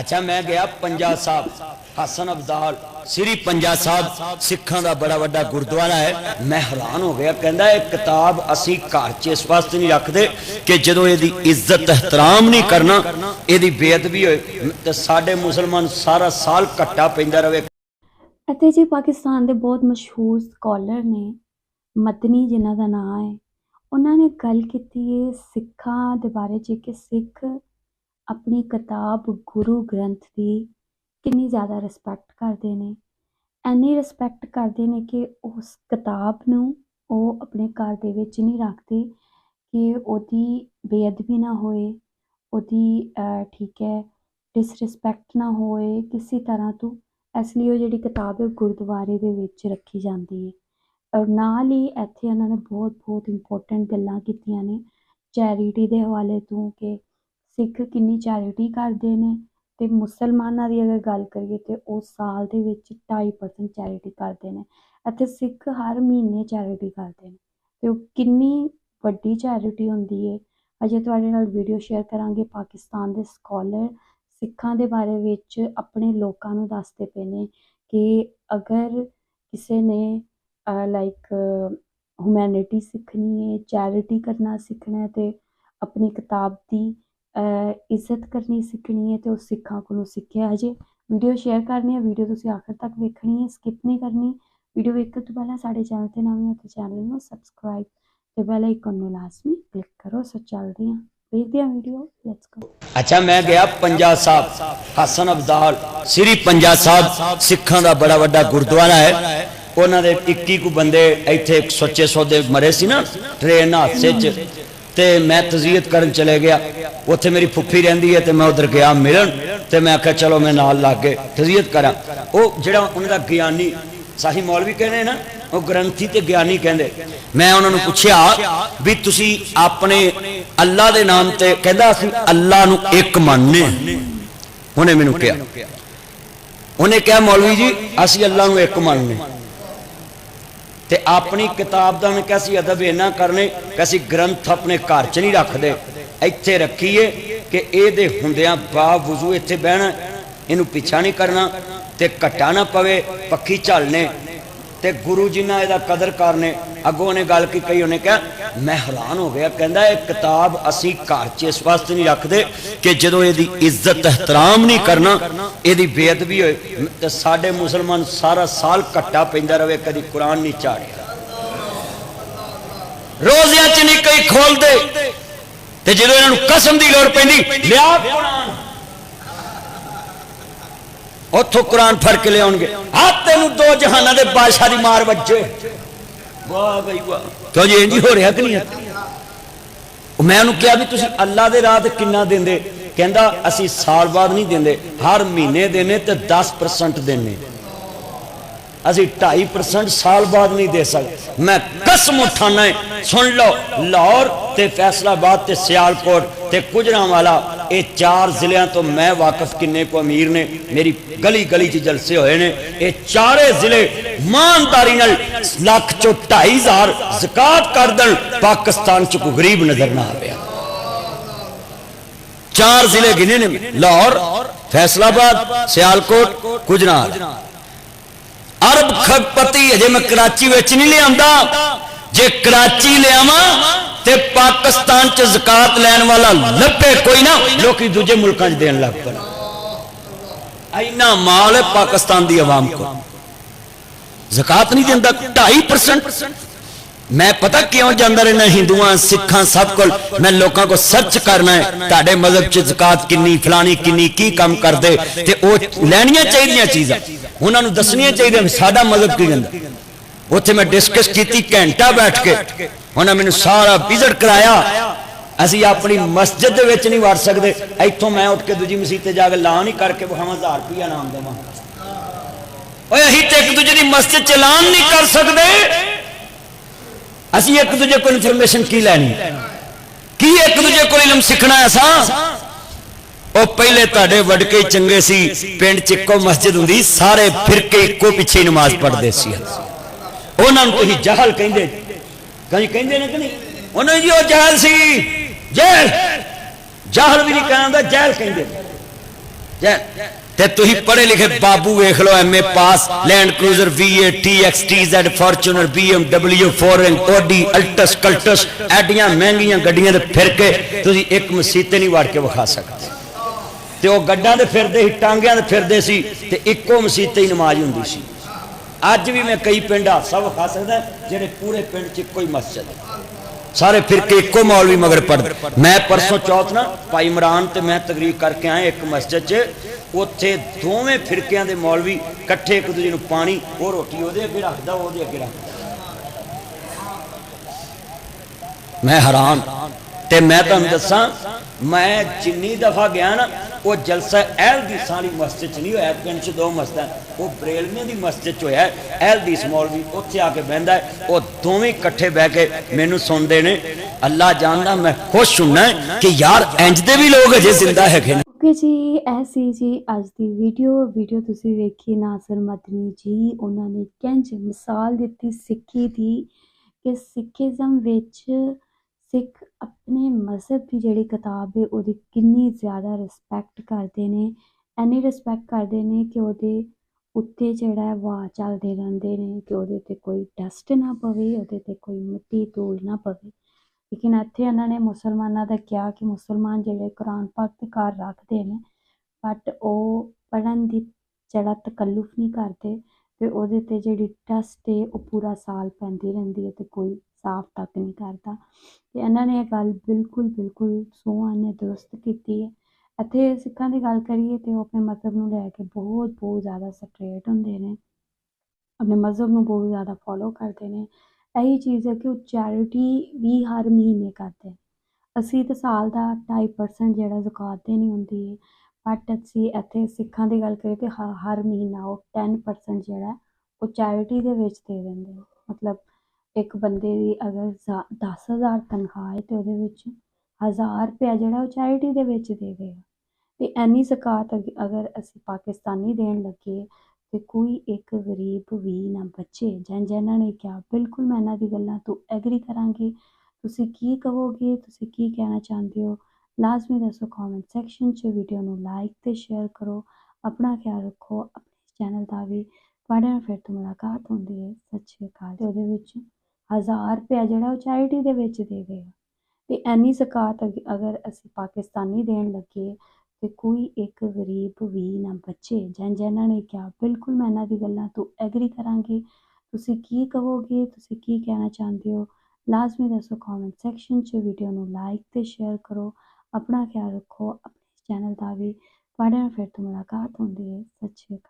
ਅੱਛਾ, ਮੈਂ ਗਿਆ ਪੰਜਾ ਸਾਹਿਬ, ਹਸਨ ਅਬਦਾਲ, ਸ੍ਰੀ ਪੰਜਾ ਸਾਹਿਬ ਸਿੱਖਾਂ ਦਾ ਬੜਾ ਵੱਡਾ ਗੁਰਦੁਆਰਾ ਹੈ। ਮੈਂ ਹੈਰਾਨ ਹੋ ਗਿਆ, ਕਹਿੰਦਾ ਇਹ ਕਿਤਾਬ ਅਸੀਂ ਘਰ 'ਚ ਇਸ ਵਾਸਤੇ ਨਹੀਂ ਰੱਖਦੇ ਕਿ ਜਦੋਂ ਇਹਦੀ ਇੱਜ਼ਤ ehtiram ਨਹੀਂ ਕਰਨਾ, ਇਹਦੀ ਬੇਅਦਬੀ ਹੋਏ, ਤੇ ਸਾਡੇ ਮੁਸਲਮਾਨ ਸਾਰਾ ਸਾਲ ਘੱਟਾ ਪੈਂਦਾ ਰਵੇ ਅਤੇ ਜੀ ਪਾਕਿਸਤਾਨ ਦੇ ਬਹੁਤ ਮਸ਼ਹੂਰ ਸਕਾਲਰ ਨੇ, ਮਦਨੀ ਜਿਨ੍ਹਾਂ ਦਾ ਨਾਮ ਹੈ, ਉਹਨਾਂ ਨੇ ਗੱਲ ਕੀਤੀ ਹੈ ਸਿੱਖਾਂ ਦੇ ਬਾਰੇ 'ਚ ਕਿ ਸਿੱਖ ਆਪਣੀ ਕਿਤਾਬ ਗੁਰੂ ਗ੍ਰੰਥ ਦੀ ਕਿੰਨੀ ਜ਼ਿਆਦਾ ਰਿਸਪੈਕਟ ਕਰਦੇ ਨੇ। ਐਨੀ ਰਿਸਪੈਕਟ ਕਰਦੇ ਨੇ ਕਿ ਉਸ ਕਿਤਾਬ ਨੂੰ ਉਹ ਆਪਣੇ ਘਰ ਦੇ ਵਿੱਚ ਨਹੀਂ ਰੱਖਦੇ ਕਿ ਉਹਦੀ ਬੇਅਦਬੀ ਨਾ ਹੋਏ, ਉਹਦੀ ਠੀਕ ਹੈ ਡਿਸਰਿਸਪੈਕਟ ਨਾ ਹੋਏ, ਕਿਸੇ ਤਰ੍ਹਾਂ ਤੋਂ। ਇਸ ਲਈ ਉਹ ਜਿਹੜੀ ਕਿਤਾਬ ਹੈ ਉਹ ਗੁਰਦੁਆਰੇ ਦੇ ਵਿੱਚ ਰੱਖੀ ਜਾਂਦੀ ਹੈ। ਔਰ ਨਾਲ ਹੀ ਇੱਥੇ ਉਹਨਾਂ ਨੇ ਬਹੁਤ ਬਹੁਤ ਇੰਪੋਰਟੈਂਟ ਗੱਲਾਂ ਕੀਤੀਆਂ ਨੇ। ਚੈਰਿਟੀ ਦੇ ਹਵਾਲੇ ਤੋਂ ਕਿ ਸਿੱਖ ਕਿੰਨੀ ਚੈਰਿਟੀ ਕਰਦੇ ਨੇ ਤੇ ਮੁਸਲਮਾਨਾਂ ਦੀ ਅਗਰ ਗੱਲ ਕਰੀਏ ਤੇ ਉਹ ਸਾਲ ਦੇ ਵਿੱਚ 2.5% ਚੈਰਿਟੀ ਕਰਦੇ ਨੇ ਅਤੇ ਸਿੱਖ ਹਰ ਮਹੀਨੇ ਚੈਰਿਟੀ ਕਰਦੇ ਨੇ। ਤੇ ਉਹ ਕਿੰਨੀ ਵੱਡੀ ਚੈਰਿਟੀ ਹੁੰਦੀ ਹੈ ਅਜੇ ਤੁਹਾਡੇ ਨਾਲ ਵੀਡੀਓ ਸ਼ੇਅਰ ਕਰਾਂਗੇ ਪਾਕਿਸਤਾਨ ਦੇ ਸਕਾਲਰ ਸਿੱਖਾਂ ਦੇ ਬਾਰੇ ਵਿੱਚ ਆਪਣੇ ਲੋਕਾਂ ਨੂੰ ਦੱਸਦੇ ਪਏ ਨੇ ਕਿ ਅਗਰ ਕਿਸੇ ਨੇ ਲਾਈਕ ਹਿਊਮੈਨਿਟੀ ਸਿੱਖਣੀ ਹੈ ਚੈਰਿਟੀ ਕਰਨਾ ਸਿੱਖਣਾ ਹੈ ਤੇ ਆਪਣੀ ਕਿਤਾਬ ਦੀ ਇੱਜ਼ਤ ਕਰਨੀ ਸਿੱਖਣੀ ਹੈ ਤੇ ਉਹ ਸਿੱਖਾਂ ਕੋਲੋਂ ਸਿੱਖਿਆ ਹਜੇ ਵੀਡੀਓ ਸ਼ੇਅਰ ਕਰਨੀ ਹੈ ਵੀਡੀਓ ਤੁਸੀਂ ਆਖਰ ਤੱਕ ਵੇਖਣੀ ਹੈ ਸਕਿਪ ਨਹੀਂ ਕਰਨੀ। ਵੀਡੀਓ ਵੇਖਣ ਤੋਂ ਪਹਿਲਾਂ ਸਾਡੇ ਚੈਨਲ ਤੇ ਨਵੇਂ ਹੋ ਤਾਂ ਚੈਨਲ ਨੂੰ ਸਬਸਕ੍ਰਾਈਬ ਤੇ ਬੈਲ ਆਈਕਨ ਨੂੰ ਲਾਜ਼ਮੀ ਕਲਿੱਕ ਕਰੋ। ਸੋ ਚੱਲਦੇ ਹਾਂ, ਵੇਖਦੇ ਹਾਂ ਵੀਡੀਓ ਲੈਟਸ ਗੋ ਅੱਛਾ, ਮੈਂ ਗਿਆ ਪੰਜਾ ਸਾਹਿਬ, ਹਸਨ ਅਬਦਾਲ, ਸ੍ਰੀ ਪੰਜਾ ਸਾਹਿਬ ਸਿੱਖਾਂ ਦਾ ਬੜਾ ਵੱਡਾ ਗੁਰਦੁਆਰਾ ਹੈ। ਉਹਨਾਂ ਦੇ 21 ਕੁ ਬੰਦੇ ਇੱਥੇ ਸੱਚੇ ਸੌਦੇ ਮਰੇ ਸੀ ਨਾ ਟ੍ਰੇਨ ਹਾਦਸੇ 'ਚ। ਤੇ ਮੈਂ ਤਜ਼ੀਅਤ ਕਰਨ ਚਲੇ ਗਿਆ। ਉੱਥੇ ਮੇਰੀ ਫੁੱਫੀ ਰਹਿੰਦੀ ਹੈ ਤੇ ਮੈਂ ਉਧਰ ਗਿਆ ਮਿਲਣ ਤੇ ਮੈਂ ਆਖਿਆ, ਚਲੋ ਮੈਂ ਨਾਲ ਲੱਗ ਕੇ ਤਜ਼ੀਅਤ ਕਰਾਂ। ਉਹ ਜਿਹੜਾ ਉਹਨਾਂ ਦਾ ਗਿਆਨੀ ਸਾਹੀ ਮੌਲਵੀ ਕਹਿੰਦੇ ਨਾ, ਉਹ ਗ੍ਰੰਥੀ ਤੇ ਗਿਆਨੀ ਕਹਿੰਦੇ। ਮੈਂ ਉਹਨਾਂ ਨੂੰ ਪੁੱਛਿਆ ਵੀ ਤੁਸੀਂ ਆਪਣੇ ਅੱਲਾ ਦੇ ਨਾਮ ਤੇ ਕਹਿੰਦਾ ਅਸੀਂ ਅੱਲਾ ਨੂੰ ਇੱਕ ਮੰਨਦੇ ਹਾਂ। ਉਹਨੇ ਮੈਨੂੰ ਕਿਹਾ। ਉਹਨੇ ਕਿਹਾ, ਮੌਲਵੀ ਜੀ, ਅਸੀਂ ਅੱਲਾ ਨੂੰ ਇੱਕ ਮੰਨਦੇ ਹਾਂ। ਤੇ ਆਪਣੀ ਕਿਤਾਬ ਦਾ ਮੈਂ ਕਿਹਾ ਸੀ, ਅਦਬ ਇਹਨਾਂ ਕਰਨੇ ਕਿ ਅਸੀਂ ਗ੍ਰੰਥ ਆਪਣੇ ਘਰ 'ਚ ਨਹੀਂ ਰੱਖਦੇ। ਇੱਥੇ ਰੱਖੀਏ ਕਿ ਇਹਦੇ ਹੁੰਦਿਆਂ ਬਾਵਜੂ ਇੱਥੇ ਬਹਿਣਾ, ਇਹਨੂੰ ਪਿੱਛਾ ਨਹੀਂ ਕਰਨਾ ਤੇ ਘਟਾ ਨਾ ਪਵੇ, ਪੱਖੀ ਝਲਨੇ। ਤੇ ਗੁਰੂ ਜੀ ਨਾਲ ਇਹਦਾ ਕਦਰ ਕਰਨੇ ਅੱਗੋਂ ਉਹਨੇ ਗੱਲ ਕੀ ਕਹੀ, ਉਹਨੇ ਕਿਹਾ, ਮੈਂ ਹੈਰਾਨ ਹੋ ਗਿਆ। ਕਹਿੰਦਾ, ਇਹ ਕਿਤਾਬ ਅਸੀਂ ਘਰ 'ਚ ਇਸ ਵਾਸਤੇ ਨਹੀਂ ਰੱਖਦੇ ਕਿ ਜਦੋਂ ਇਹਦੀ ਇੱਜ਼ਤ ehtiram ਨਹੀਂ ਕਰਨਾ, ਇਹਦੀ ਬੇਅਦਬੀ ਹੋਏ। ਤੇ ਸਾਡੇ ਮੁਸਲਮਾਨ ਸਾਰਾ ਸਾਲ ਘੱਟਾ ਪੈਂਦਾ ਰਵੇ ਕਦੀ ਕੁਰਾਨ ਨਹੀਂ ਚਾੜਿਆ ਰੋਜ਼ਿਆਂ 'ਚ ਨਹੀਂ ਕਈ ਖੋਲਦੇ। ਤੇ ਜਦੋਂ ਇਹਨਾਂ ਨੂੰ ਕਸਮ ਦੀ ਲੋੜ ਪੈਂਦੀ, ਲਿਆ ਕੁਰਾਨ। ਉੱਥੋਂ ਕੁਰਾਨ ਫੜ ਕੇ ਲਿਆਉਣਗੇ। ਆ ਤੈਨੂੰ ਦੋ ਜਹਾਨਾਂ ਦੇ ਬਾਦਸ਼ਾਹ ਦੀ ਮਾਰ ਵੱਜੇ। ਵਾਹ ਬਈ ਵਾਹ। ਕਿਉਂ ਜੀ, ਇੰਜ ਹੋ ਰਿਹਾ ਕਿ ਨਹੀਂ? ਮੈਂ ਉਹਨੂੰ ਕਿਹਾ ਵੀ ਤੁਸੀਂ ਅੱਲਾ ਦੇ ਰਾਹ ਤੇ ਕਿੰਨਾ ਦਿੰਦੇ? ਕਹਿੰਦਾ, ਅਸੀਂ ਸਾਲ ਬਾਅਦ ਨਹੀਂ ਦਿੰਦੇ। ਹਰ ਮਹੀਨੇ ਦੇਨੇ ਤੇ 10% ਦੇਨੇ। ਅਸੀਂ 2.5% ਸਾਲ ਬਾਅਦ ਨਹੀਂ ਦੇ ਸਕਦੇ। ਮੈਂ ਕਸਮ ਉਠਾਣਾ ਹੈ। ਸੁਣ ਲਓ, ਲਾਹੌਰ ਤੇ ਫੈਸਲਾਬਾਦ ਤੇ ਸਿਆਲਕੋਟ ਤੇ ਗੁਜਰਾਂਵਾਲਾ ਇਹ ਚਾਰ ਜ਼ਿਲ੍ਹਿਆਂ ਤੋਂ ਮੈਂ ਵਾਕਿਫ ਕਿੰਨੇ ਕੋ ਅਮੀਰ ਨੇ ਮੇਰੀ ਗਲੀ ਗਲੀ 'ਚ ਜਲਸੇ ਹੋਏ ਨੇ ਇਹ ਚਾਰੇ ਜ਼ਿਲ੍ਹੇ ਇਮਾਨਦਾਰੀ ਨਾਲ ਲੱਖ ਚੋਂ 2500 ਜ਼ਕਾਤ ਕਰ ਦੇਣ ਪਾਕਿਸਤਾਨ 'ਚ ਕੋਈ ਗਰੀਬ ਨਜ਼ਰ ਨਾ ਆਵੇ ਚਾਰ ਜ਼ਿਲ੍ਹੇ ਗਿਨੇ ਨੇ ਲਾਹੌਰ ਫੈਸਲਾਬਾਦ ਸਿਆਲਕੋਟ ਗੁਜਰਾਂਵਾਲਾ ਅਰਬ ਖਪਤੀ ਅਜੇ ਮੈਂ ਕਰਾਚੀ ਵਿੱਚ ਨਹੀਂ ਲਿਆਂਦਾ ਜੇ ਕਰਾਚੀ ਲਿਆਵਾਂ ਤੇ ਪਾਕਿਸਤਾਨ ਚ ਜ਼ਕਾਤ ਲੈਣ ਵਾਲਾ ਲੱਭੇ ਕੋਈ ਨਾ, ਲੋਕੀ ਦੂਜੇ ਮੁਲਕਾਂ 'ਚ ਦੇਣ ਲੱਗ ਪਣ ਇੰਨਾ ਮਾਲ ਹੈ ਪਾਕਿਸਤਾਨ ਦੀ ਆਵਾਮ ਕੋਲ। ਜ਼ਕਾਤ ਨਹੀਂ ਦਿੰਦਾ 2.5% ਮੈਂ ਪਤਾ ਕਿਉਂ ਜਾਂਦਾ ਰਹਿਣਾ ਹਿੰਦੂਆਂ, ਸਿੱਖਾਂ ਸਭ ਕੋਲ ਮੈਂ ਲੋਕਾਂ ਕੋ ਸਰਚ ਕਰਨਾ ਹੈ, ਤੁਹਾਡੇ ਮਜ਼ਹਬ ਚ ਜ਼ਕਾਤ ਕਿੰਨੀ, ਫਲਾਣੀ, ਕਿੰਨੀ, ਕੀ ਕੰਮ ਕਰਦੇ ਤੇ ਉਹ ਲੈਣੀਆਂ ਚਾਹੀਦੀਆਂ ਚੀਜ਼ਾਂ। ਉਹਨਾਂ ਨੂੰ ਦੱਸਣੀਆਂ ਚਾਹੀਦੀਆਂ ਸਾਡਾ ਮਜ਼ਹਬ ਕੀ ਕਹਿੰਦਾ ਉੱਥੇ ਮੈਂ ਡਿਸਕਸ ਕੀਤੀ, ਘੰਟਾ ਬੈਠ ਕੇ ਉਹਨਾਂ ਮੈਨੂੰ ਸਾਰਾ ਵਿਜ਼ਿਟ ਕਰਾਇਆ। ਅਸੀਂ ਆਪਣੀ ਮਸਜਿਦ ਦੇ ਵਿੱਚ ਨਹੀਂ ਵੜ ਸਕਦੇ। ਇੱਥੋਂ ਮੈਂ ਉੱਠ ਕੇ ਦੂਜੀ ਮਸਜਿਦ ਤੇ ਜਾ ਕੇ ਲਾਂ ਨਹੀਂ ਕਰਕੇ ਵਿਖਾਵਾਂ 1000 ਰੁਪਿਆ ਨਾਮ ਦੇਵਾਂ। ਓਏ, ਅਸੀਂ ਤੇ ਇੱਕ ਦੂਜੇ ਦੀ ਮਸਜਿਦ ਚ ਐਲਾਨ ਨਹੀਂ ਕਰ ਸਕਦੇ। ਅਸੀਂ ਇੱਕ ਦੂਜੇ ਕੋਲ ਇਨਫੋਰਮੇਸ਼ਨ ਕੀ ਲੈਣੀ? ਕੀ ਇੱਕ ਦੂਜੇ ਕੋਲ ਇਲਮ ਸਿੱਖਣਾ ਹੈ ਅਸਾਂ ਉਹ ਪਹਿਲੇ ਤੁਹਾਡੇ ਵਡਕੇ ਹੀ ਚੰਗੇ ਸੀ। ਪਿੰਡ ਚ ਇੱਕੋ ਮਸਜਿਦ ਹੁੰਦੀ, ਸਾਰੇ ਫਿਰਕੇ ਇੱਕੋ ਪਿੱਛੇ ਨਮਾਜ਼ ਪੜ੍ਹਦੇ ਸੀ। ਉਹਨਾਂ ਨੂੰ ਤੁਸੀਂ ਜਹਲ ਕਹਿੰਦੇ। ਕਈ ਕਹਿੰਦੇ ਨੇ ਕਿ ਨਹੀਂ? ਉਹਨਾਂ ਜੀ ਉਹ ਜਹਲ ਸੀ। ਜਹਿਲ। ਜਹਲ ਵੀ ਨਹੀਂ ਕਹਿੰਦਾ, ਜਹਿਲ ਕਹਿੰਦੇ ਜੈ ਤੇ ਤੁਸੀਂ ਪੜ੍ਹੇ ਲਿਖੇ ਬਾਬੂ ਵੇਖ ਲਓ MA pass, Land Cruiser V8 XTZ Fortuner BMW ਫੋਰਨ Audi ਅਲਟਸ, ਕਲਟਸ, ਐਡੀਆਂ ਮਹਿੰਗੀਆਂ ਗੱਡੀਆਂ ਤੇ ਫਿਰ ਕੇ ਤੁਸੀਂ ਇੱਕ ਮਸੀਤੇ ਨਹੀਂ ਵੜ ਕੇ ਵਿਖਾ ਸਕਦੇ। ਤੇ ਉਹ ਗੱਡਾਂ ਦੇ ਫਿਰਦੇ ਸੀ, ਟਾਂਗਿਆਂ ਦੇ ਫਿਰਦੇ ਸੀ, ਤੇ ਇੱਕੋ ਮਸੀਤੇ ਹੀ ਨਮਾਜ਼ ਹੁੰਦੀ ਸੀ। ਅੱਜ ਵੀ ਮੈਂ ਕਈ ਪਿੰਡ ਹਾਸਾ ਵਿਖਾ ਸਕਦਾ, ਜਿਹੜੇ ਪੂਰੇ ਪਿੰਡ 'ਚ ਇੱਕੋ ਹੀ ਮਸਜਿਦ ਹੈ ਸਾਰੇ ਫਿਰਕੇ ਇੱਕੋ ਮੌਲਵੀ ਮਗਰ ਪੜਦੇ ਮੈਂ ਪਰਸੋਂ ਚੌਥ ਨਾ, ਭਾਈ ਇਮਰਾਨ ਤੇ ਮੈਂ ਤਕਰੀਰ ਕਰਕੇ ਆਇਆ ਇੱਕ ਮਸਜਿਦ 'ਚ। ਉੱਥੇ ਦੋਵੇਂ ਫਿਰਕਿਆਂ ਦੇ ਮੌਲਵੀ ਇਕੱਠੇ, ਇੱਕ ਦੂਜੇ ਨੂੰ ਪਾਣੀ, ਉਹ ਰੋਟੀ ਉਹਦੇ ਅੱਗੇ ਰੱਖਦਾ, ਉਹਦੇ ਅੱਗੇ ਰੱਖਦਾ। ਮੈਂ ਹੈਰਾਨ। ਤੇ ਮੈਂ ਤੁਹਾਨੂੰ ਦੱਸਾਂ, ਮੈਂ ਜਿੰਨੀ ਦਫਾ ਗਿਆ ਨਾ ਉਹ ਜਲਸਾ ਅਹਿਲ ਦੀ ਸਾਰੀ ਮਸਜਿਦ ਚ ਨਹੀਂ ਹੋਇਆ, ਪਿੰਡ ਚ ਦੋ ਮਸਜਿਦਾਂ, ਉਹ ਬਰੇਲਵੀਆਂ ਦੀ ਮਸਜਿਦ ਚ ਹੋਇਆ ਅਹਿਲ ਦੀ ਮੌਲਵੀ ਉੱਥੇ ਆ ਕੇ ਬਹਿੰਦਾ ਉਹ ਦੋਵੇਂ ਇਕੱਠੇ ਬਹਿ ਕੇ ਮੈਨੂੰ ਸੁਣਦੇ ਨੇ, ਅੱਲਾ ਜਾਣਦਾ ਮੈਂ ਖੁਸ਼ ਹੁੰਨਾ ਕਿ ਯਾਰ ਇੰਜ ਦੇ ਵੀ ਲੋਕ ਅਜੇ ਜ਼ਿੰਦਾ ਹੈਗੇ ਨੇ। ਓਕੇ ਜੀ, ਇਹ ਸੀ ਜੀ ਅੱਜ ਦੀ ਵੀਡੀਓ ਵੀਡੀਓ ਤੁਸੀਂ ਵੇਖੀ ਨਾਸਰ ਮਦਨੀ ਜੀ, ਉਹਨਾਂ ਨੇ ਕਿੰਜ ਮਿਸਾਲ ਦਿੱਤੀ ਸਿੱਖੀ ਦੀ ਕਿ ਸਿੱਖੀਜ਼ਮ ਵਿੱਚ ਸਿੱਖ ਆਪਣੇ ਮਜ਼ਹਬ ਦੀ ਜਿਹੜੀ ਕਿਤਾਬ ਹੈ, ਉਹਦੀ ਕਿੰਨੀ ਜ਼ਿਆਦਾ ਰਿਸਪੈਕਟ ਕਰਦੇ ਨੇ ਐਨੀ ਰਿਸਪੈਕਟ ਕਰਦੇ ਨੇ ਕਿ ਉਹਦੇ ਉੱਤੇ ਜਿਹੜਾ ਹੈ ਵਾਹ ਚੱਲਦੇ ਰਹਿੰਦੇ ਨੇ ਕਿ ਉਹਦੇ ਤੇ ਕੋਈ ਡਸਟ ਨਾ ਪਵੇ, ਉਹਦੇ ਤੇ ਕੋਈ ਮਿੱਟੀ ਧੂੜ ਨਾ ਪਵੇ। ਲੇਕਿਨ ਇੱਥੇ ਇਹਨਾਂ ਨੇ ਮੁਸਲਮਾਨਾਂ ਦਾ ਕਿਹਾ ਕਿ ਮੁਸਲਮਾਨ ਜਿਹੜੇ ਕੁਰਾਨ ਪਾਕ ਤੇ ਘਰ ਰੱਖਦੇ ਨੇ ਬਟ ਉਹ ਪੜ੍ਹਨ ਦੀ ਜਿਹੜਾ ਤਕੱਲਫ ਨਹੀਂ ਕਰਦੇ ਤੇ ਉਹਦੇ ਤੇ ਜਿਹੜੀ ਡਸਟ ਹੈ, ਉਹ ਪੂਰਾ ਸਾਲ ਪੈਂਦੀ ਰਹਿੰਦੀ ਹੈ ਤੇ ਕੋਈ ਸਾਫ਼ ਤੱਕ ਨਹੀਂ ਕਰਦਾ। ਤੇ ਇਹਨਾਂ ਨੇ ਇਹ ਗੱਲ ਬਿਲਕੁਲ ਬਿਲਕੁਲ ਸੋਹਾਂ ਨੇ ਦਰੁਸਤ ਕੀਤੀ ਹੈ। ਇੱਥੇ ਸਿੱਖਾਂ ਦੀ ਗੱਲ ਕਰੀਏ ਤੇ ਉਹ ਆਪਣੇ ਮਜ਼ਹਬ ਨੂੰ ਲੈ ਕੇ ਬਹੁਤ ਬਹੁਤ ਜ਼ਿਆਦਾ ਸਟਰੇਟ ਹੁੰਦੇ ਨੇ। ਆਪਣੇ ਮਜ਼ਹਬ ਨੂੰ ਬਹੁਤ ਜ਼ਿਆਦਾ ਫੋਲੋ ਕਰਦੇ ਨੇ। ਇਹੀ ਚੀਜ਼ ਹੈ ਕਿ ਉਹ ਚੈਰਿਟੀ ਵੀ ਹਰ ਮਹੀਨੇ ਕਰਦੇ ਅਸੀਂ ਤਾਂ ਸਾਲ ਦਾ 2.5% ਜਿਹੜਾ ਜ਼ਕਾਤ ਦੇਣੀ ਹੁੰਦੀ ਹੈ ਬਟ ਅਸੀਂ ਇੱਥੇ ਸਿੱਖਾਂ ਦੀ ਗੱਲ ਕਰੀਏ ਕਿ ਹਰ ਮਹੀਨਾ ਉਹ 10% ਜਿਹੜਾ ਉਹ ਚੈਰਿਟੀ ਦੇ ਵਿੱਚ ਦੇ ਦਿੰਦੇ ਮਤਲਬ ਇੱਕ ਬੰਦੇ ਦੀ ਅਗਰ 10000 ਤਨਖਾਹ ਹੈ ਤੇ ਉਹਦੇ ਵਿੱਚ 1000 ਰੁਪਇਆ ਜਿਹੜਾ ਉਹ ਚੈਰਿਟੀ ਦੇ ਵਿੱਚ ਦੇ ਦੇਗਾ ਤੇ ਐਨੀ ਜ਼ਕਾਤ ਅਗ- ਅਗਰ ਅਸੀਂ ਪਾਕਿਸਤਾਨੀ ਦੇਣ ਲੱਗੇ ਤੇ ਕੋਈ ਇੱਕ ਗਰੀਬ ਵੀ ਨਾ ਬਚੇ ਜਾਂ ਜਿਨ੍ਹਾਂ ਨੇ ਕਿਹਾ, ਬਿਲਕੁਲ ਮੈਂ ਇਹਨਾਂ ਦੀ ਗੱਲਾਂ ਤੋਂ ਐਗਰੀ ਕਰਾਂਗੀ। ਤੁਸੀਂ ਕੀ ਕਹੋਗੇ? ਤੁਸੀਂ ਕੀ ਕਹਿਣਾ ਚਾਹੁੰਦੇ ਹੋ? ਲਾਜ਼ਮੀ ਦੱਸੋ ਕਮੈਂਟ ਸੈਕਸ਼ਨ 'ਚ ਵੀਡੀਓ ਨੂੰ ਲਾਈਕ ਤੇ ਸ਼ੇਅਰ ਕਰੋ। ਆਪਣਾ ਖਿਆਲ ਰੱਖੋ, ਆਪਣੇ ਚੈਨਲ ਦਾ ਵੀ। ਤੁਹਾਡੇ ਨਾਲ ਫਿਰ ਤੋਂ ਮੁਲਾਕਾਤ ਹੁੰਦੀ ਹੈ। ਸਤਿ ਸ਼੍ਰੀ ਅਕਾਲ। ਉਹਦੇ ਵਿੱਚ 1000 ਰੁਪਇਆ ਜਿਹੜਾ ਉਹ ਚੈਰਿਟੀ ਦੇ ਵਿੱਚ ਦੇ ਦੇਗਾ ਤੇ ਐਨੀ ਜ਼ਕਾਤ ਅਗ- ਅਗਰ ਅਸੀਂ ਪਾਕਿਸਤਾਨੀ ਦੇਣ ਲੱਗੇ ਤੇ ਕੋਈ ਇੱਕ ਗਰੀਬ ਵੀ ਨਾ ਬਚੇ ਜਾਂ ਜਿਨ੍ਹਾਂ ਨੇ ਕਿਹਾ, ਬਿਲਕੁਲ ਮੈਂ ਇਹਨਾਂ ਦੀ ਗੱਲਾਂ ਤੋਂ ਐਗਰੀ ਕਰਾਂਗੀ। ਤੁਸੀਂ ਕੀ ਕਹੋਗੇ? ਤੁਸੀਂ ਕੀ ਕਹਿਣਾ ਚਾਹੁੰਦੇ ਹੋ? ਲਾਜ਼ਮੀ ਦੱਸੋ ਕਮੈਂਟ ਸੈਕਸ਼ਨ 'ਚ ਵੀਡੀਓ ਨੂੰ ਲਾਈਕ ਤੇ ਸ਼ੇਅਰ ਕਰੋ। ਆਪਣਾ ਖਿਆਲ ਰੱਖੋ, ਆਪਣੇ ਚੈਨਲ ਦਾ ਵੀ। ਤੁਹਾਡੇ ਨਾਲ ਫਿਰ ਤੋਂ ਮੁਲਾਕਾਤ ਹੁੰਦੀ ਹੈ। ਸਤਿ ਸ਼੍ਰੀ ਅਕਾਲ।